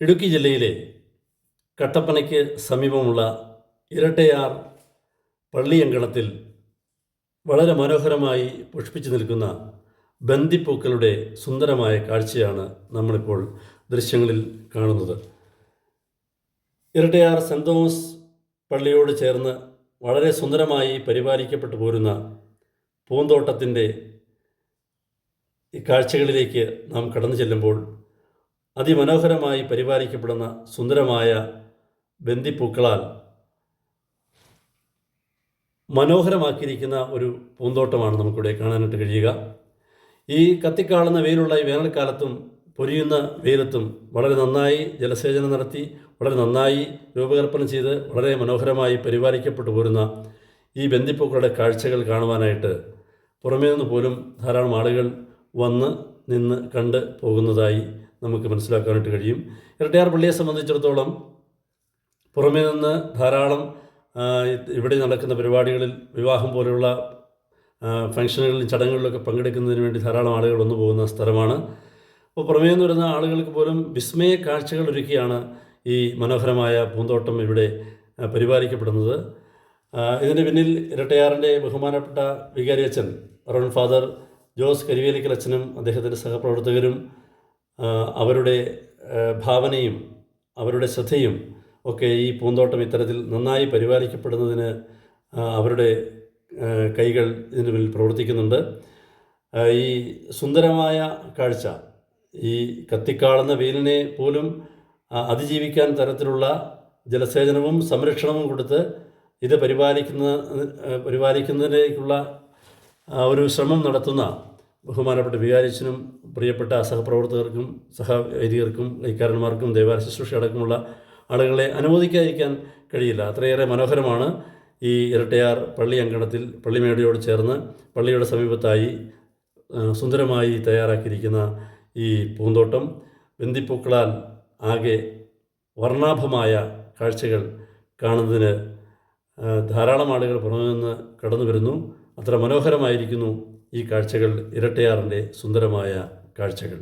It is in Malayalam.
ഇടുക്കി ജില്ലയിലെ കട്ടപ്പനയ്ക്ക് സമീപമുള്ള ഇരട്ടയാർ പള്ളിയങ്കണത്തിൽ വളരെ മനോഹരമായി പുഷ്പിച്ചു നിൽക്കുന്ന ബന്ദിപ്പൂക്കളുടെ സുന്ദരമായ കാഴ്ചയാണ് നമ്മളിപ്പോൾ ദൃശ്യങ്ങളിൽ കാണുന്നത്. ഇരട്ടയാർ സെന്റ് തോമസ് പള്ളിയോട് ചേർന്ന് വളരെ സുന്ദരമായി പരിപാലിക്കപ്പെട്ടു പോരുന്ന പൂന്തോട്ടത്തിന്റെ കാഴ്ചകളിലേക്ക് നാം കടന്നു ചെല്ലുമ്പോൾ അതിമനോഹരമായി പരിപാലിക്കപ്പെടുന്ന സുന്ദരമായ ബന്ദിപ്പൂക്കളാൽ മനോഹരമാക്കിയിരിക്കുന്ന ഒരു പൂന്തോട്ടമാണ് നമുക്കിവിടെ കാണാനായിട്ട് കഴിയുക. ഈ കത്തിക്കാളുന്ന വെയിലുള്ള ഈ വേനൽക്കാലത്തും പൊരിയുന്ന വെയിലത്തും വളരെ നന്നായി ജലസേചനം നടത്തി വളരെ നന്നായി രൂപകൽപ്പന ചെയ്ത് വളരെ മനോഹരമായി പരിപാലിക്കപ്പെട്ടു പോരുന്ന ഈ ബന്ദിപ്പൂക്കളുടെ കാഴ്ചകൾ കാണുവാനായിട്ട് പുറമേ നിന്ന് പോലും ധാരാളം ആളുകൾ വന്ന് നിന്ന് കണ്ട് പോകുന്നതായി നമുക്ക് മനസ്സിലാക്കാനായിട്ട് കഴിയും. ഇരട്ടയാർ പള്ളിയെ സംബന്ധിച്ചിടത്തോളം പുറമേ നിന്ന് ധാരാളം ഇവിടെ നടക്കുന്ന പരിപാടികളിൽ വിവാഹം പോലെയുള്ള ഫംഗ്ഷനുകളിലും ചടങ്ങുകളിലൊക്കെ പങ്കെടുക്കുന്നതിന് വേണ്ടി ധാരാളം ആളുകൾ വന്നു പോകുന്ന സ്ഥലമാണ്. അപ്പോൾ പുറമേ നിന്ന് വരുന്ന ആളുകൾക്ക് പോലും വിസ്മയ കാഴ്ചകൾ ഒരുക്കിയാണ് ഈ മനോഹരമായ പൂന്തോട്ടം ഇവിടെ പരിപാലിക്കപ്പെടുന്നത്. ഇതിന് പിന്നിൽ ഇരട്ടയാറിന്റെ ബഹുമാനപ്പെട്ട വികാരി അച്ഛൻ റൺ ഫാദർ ജോസ് കരിവേലിക്കൽ അച്ഛനും അദ്ദേഹത്തിന്റെ സഹപ്രവർത്തകരും അവരുടെ ഭാവനയും അവരുടെ ശ്രദ്ധയും ഒക്കെ ഈ പൂന്തോട്ടം ഇത്തരത്തിൽ നന്നായി പരിപാലിക്കപ്പെടുന്നതിന് അവരുടെ കൈകൾ ഇതിന് മുന്നിൽ പ്രവർത്തിക്കുന്നുണ്ട്. ഈ സുന്ദരമായ കാഴ്ച ഈ കത്തിക്കാളുന്ന വെയിലിനെ പോലും അതിജീവിക്കാൻ തരത്തിലുള്ള ജലസേചനവും സംരക്ഷണവും കൊടുത്ത് ഇത് പരിപാലിക്കുന്ന പരിപാലിക്കുന്നതിലേക്കുള്ള ഒരു ശ്രമം നടത്തുന്ന ബഹുമാനപ്പെട്ട വികാരിച്ചനും പ്രിയപ്പെട്ട സഹപ്രവർത്തകർക്കും സഹവൈദികർക്കും കൈക്കാരന്മാർക്കും ദേവാല ശുശ്രൂഷ അടക്കമുള്ള ആളുകളെ അനുവദിക്കാതിരിക്കാൻ കഴിയില്ല. അത്രയേറെ മനോഹരമാണ് ഈ ഇരട്ടയാർ പള്ളി അങ്കണത്തിൽ പള്ളിമേടയോട് ചേർന്ന് പള്ളിയുടെ സമീപത്തായി സുന്ദരമായി തയ്യാറാക്കിയിരിക്കുന്ന ഈ പൂന്തോട്ടം ബന്ദിപ്പൂക്കളാൽ ആകെ വർണാഭമായ കാഴ്ചകൾ കാണുന്നതിന് ധാരാളം ആളുകൾ പുറമെ നിന്ന് കടന്നു വരുന്നു അത്ര മനോഹരമായിരിക്കുന്നു ഈ കാഴ്ചകൾ ഇരട്ടയാറിന്റെ സുന്ദരമായ കാഴ്ചകൾ